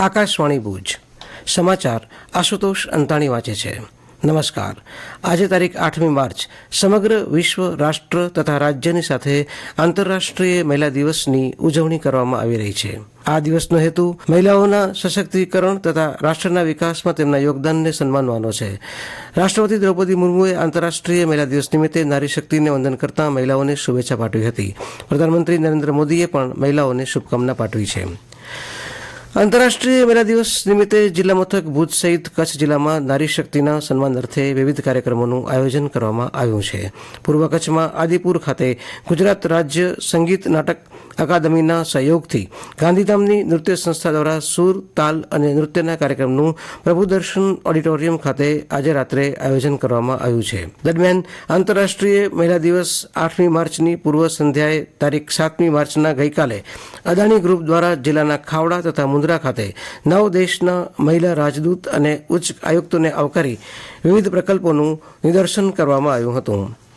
આકાશવાણી ભુજ. સમાચાર આશુતોષ અંતાણી વાંચે છે. નમસ્કાર. આજે તારીખ આઠમી માર્ચ. સમગ્ર વિશ્વ રાષ્ટ્ર તથા રાજ્યની સાથે આંતરરાષ્ટ્રીય મહિલા દિવસની ઉજવણી કરવામાં આવી રહી છે. આ દિવસનો હેતુ મહિલાઓના સશક્તિકરણ તથા રાષ્ટ્રના વિકાસમાં તેમના યોગદાનને સન્માનવાનો છે. રાષ્ટ્રપતિ દ્રૌપદી મુર્મુએ આંતરરાષ્ટ્રીય મહિલા દિવસ નિમિત્તે નારી શક્તિને વંદન કરતા મહિલાઓને શુભેચ્છા પાઠવી હતી. પ્રધાનમંત્રી નરેન્દ્ર મોદીએ પણ મહિલાઓને શુભકામના પાઠવી છે. આંતરરાષ્ટ્રીય મહિલા દિવસ નિમિત્તે જિલ્લા મથક ભુજ સહિત કચ્છ જિલ્લામાં નારી શક્તિના સન્માન અર્થે વિવિધ કાર્યક્રમોનું આયોજન કરવામાં આવ્યું છે. પૂર્વ કચ્છમાં આદિપુર ખાતે ગુજરાત રાજ્ય સંગીત નાટક અકાદમીના સહયોગથી ગાંધીધામની નૃત્ય સંસ્થા દ્વારા સુર, તાલ અને નૃત્યના કાર્યક્રમનું પ્રભુદર્શન ઓડિટોરિયમ ખાતે આજે રાત્રે આયોજન કરવામાં આવ્યું છે. દરમિયાન આંતરરાષ્ટ્રીય મહિલા દિવસ આઠમી માર્ચની પૂર્વ સંધ્યાએ તારીખ સાતમી માર્ચના ગઈકાલે અદાણી ગ્રુપ દ્વારા જિલ્લાના ખાવડા તથા મુન્દ્રા ખાતે નવ દેશના મહિલા રાજદૂત અને ઉચ્ચ આયુક્તોને આવકારી વિવિધ પ્રકલ્પોનું નિદર્શન કરવામાં આવ્યું હતું.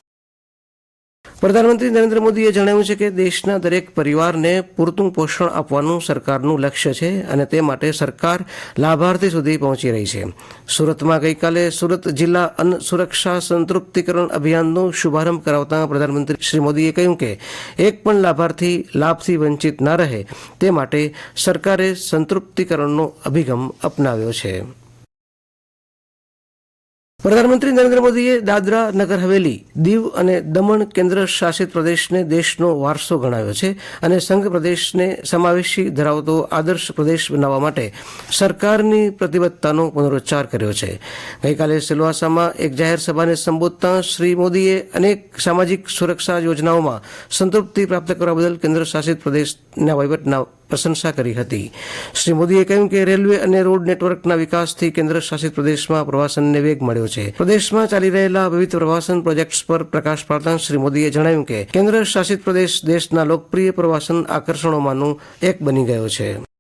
પ્રધાનમંત્રી નરેન્દ્ર મોદીએ જણાવ્યું છે કે દેશના દરેક પરિવારને પૂરતું પોષણ આપવાનું સરકારનું લક્ષ્ય છે અને તે માટે સરકાર લાભાર્થી સુધી પહોંચી રહી છે. સુરતમાં ગઈકાલે સુરત જિલ્લા અન્ન સુરક્ષા સંતૃપ્તિકરણ અભિયાનનો શુભારંભ કરાવતા પ્રધાનમંત્રી શ્રી મોદીએ કહ્યું કે એક પણ લાભાર્થી લાભથી વંચિત ન રહે તે માટે સરકારે સંતૃપ્તિકરણનો અભિગમ અપનાવ્યો છે. પ્રધાનમંત્રી નરેન્દ્ર મોદીએ દાદરા નગર હવેલી, દીવ અને દમણ કેન્દ્ર શાસિત પ્રદેશને દેશનો વારસો ગણાવ્યો છે અને સંઘ પ્રદેશને સમાવેશી ધરાવતો આદર્શ પ્રદેશ બનાવવા માટે સરકારની પ્રતિબદ્ધતાનો પુનરોચ્ચાર કર્યો છે. ગઈકાલે સિલવાસામાં એક જાહેર સભાને સંબોધતા શ્રી મોદીએ અનેક સામાજિક સુરક્ષા યોજનાઓમાં સંતૃપ્તિ પ્રાપ્ત કરવા બદલ કેન્દ્ર શાસિત પ્રદેશના વહીવટના પ્રશંસા કરી હતી. શ્રી મોદીએ કહ્યું કે રેલવે અને રોડ નેટવર્કના વિકાસથી કેન્દ્ર શાસિત પ્રદેશમાં પ્રવાસનને વેગ મળ્યો છે. પ્રદેશમાં ચાલી રહેલા વિવિધ પ્રવાસન પ્રોજેક્ટ્સ પર પ્રકાશ પાડતા શ્રી મોદીએ જણાવ્યું કે કેન્દ્ર શાસિત પ્રદેશ દેશના લોકપ્રિય પ્રવાસન આકર્ષણોમાંનું એક બની ગયો છે.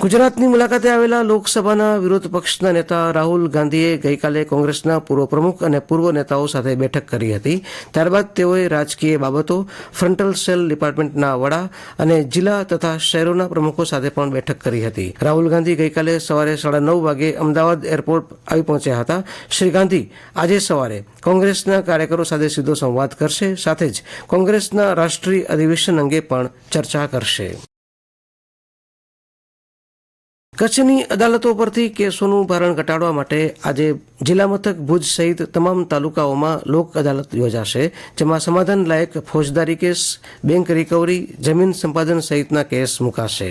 ગુજરાતની મુલાકાતે આવેલા લોકસભાના વિરોધ પક્ષના નેતા રાહુલ ગાંધીએ ગઈકાલે કોંગ્રેસના પૂર્વ પ્રમુખ અને પૂર્વ નેતાઓ સાથે બેઠક કરી હતી. ત્યારબાદ તેઓએ રાજકીય બાબતો, ફ્રન્ટલ સેલ ડિપાર્ટમેન્ટના વડા અને જિલ્લા તથા શહેરોના પ્રમુખો સાથે પણ બેઠક કરી હતી. રાહુલ ગાંધી ગઈકાલે સવારે સાડા નવ વાગે અમદાવાદ એરપોર્ટ આવી પહોંચ્યા હતા. શ્રી ગાંધી આજે સવારે કોંગ્રેસના કાર્યકરો સાથે સીધો સંવાદ કરશે, સાથે જ કોંગ્રેસના રાષ્ટ્રીય અધિવેશન અંગે પણ ચર્ચા કરશે. કચ્છની અદાલતો પરથી કેસોનું ભારણ ઘટાડવા માટે આજે જિલ્લા મથક ભુજ સહિત તમામ તાલુકાઓમાં લોક અદાલત યોજાશે, જેમાં સમાધાન લાયક ફોજદારી કેસ, બેંક રિકવરી, જમીન સંપાદન સહિતના કેસ મુકાશે.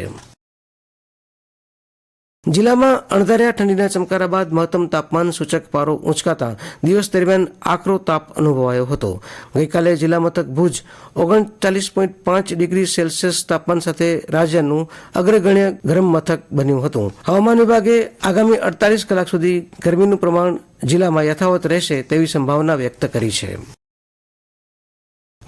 જિલ્લામાં અણધાર્યા ઠંડીના ચમકારા બાદ મહત્તમ તાપમાન સૂચક પારો ઉંચકાતા દિવસ દરમિયાન આકરો તાપ અનુભવાયો હતો. ગઈકાલે જિલ્લા મથક ભુજ ઓગણચાલીસ પોઈન્ટ પાંચ ડિગ્રી સેલ્સિયસ તાપમાન સાથે રાજ્યનું અગ્રગણ્ય ગરમ મથક બન્યું હતું. હવામાન વિભાગે આગામી અડતાલીસ કલાક સુધી ગરમીનું પ્રમાણ જિલ્લામાં યથાવત રહેશે તેવી સંભાવના વ્યક્ત કરી છે.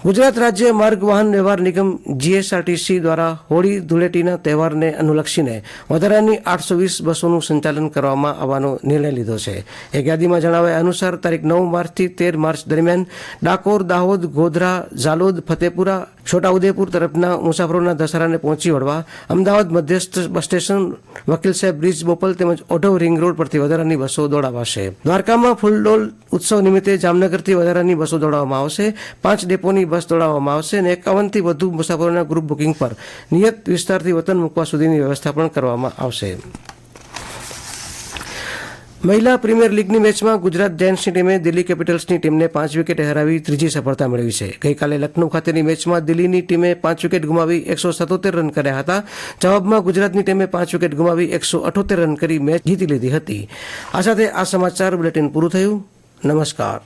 ગુજરાત રાજ્ય માર્ગ વાહન વ્યવહાર નિગમ જીએસઆરટીસી દ્વારા હોળી ધૂળેટીના તહેવારને અનુલક્ષીને વધારાની આઠસો વીસ બસોનું સંચાલન કરવામાં આવવાનો નિર્ણય લીધો છે. એક યાદીમાં જણાવ્યા અનુસાર તારીખ નવ માર્ચથી તેર માર્ચ દરમિયાન ડાકોર, દાહોદ, ગોધરા, ઝાલોદ, ફતેપુરા, છોટાઉદેપુર તરફના મુસાફરોના દશહરાને પહોંચી વળવા અમદાવાદ મધ્યસ્થ બસ સ્ટેશન, વકીલ સાહેબ બ્રિજ બોપલ તેમજ ઓઢવ રિંગ રોડ પરથી વધારાની બસો દોડાવાશે. દ્વારકામાં ફૂલડોલ ઉત્સવ નિમિત્તે જામનગરથી વધારાની બસો દોડાવવામાં આવશે. પાંચ ડેપોની બસ દોડાવવામાં આવશે અને એકાવનથી વધુ મુસાફરોના ગ્રુપ બુકિંગ પર નિયત વિસ્તારથી વતન મૂકવા સુધીની વ્યવસ્થા પણ કરવામાં આવશે. મહિલા પ્રીમિયર લીગની મેચમાં ગુજરાત જાયન્ટ્સની ટીમે દિલ્હી કેપિટલ્સની ટીમને પાંચ વિકેટે હરાવી ત્રીજી સફળતા મેળવી છે. ગઈકાલે લખનૌ ખાતેની મેચમાં દિલ્હીની ટીમે પાંચ વિકેટ ગુમાવી એકસો સત્તોતેર રન કર્યા હતા. જવાબમાં ગુજરાતની ટીમે પાંચ વિકેટ ગુમાવી એકસો અઠોતેર રન કરી મેચ જીતી લીધી હતી. આ સાથે આ સમાચાર બુલેટિન પૂરું થયું. નમસ્કાર.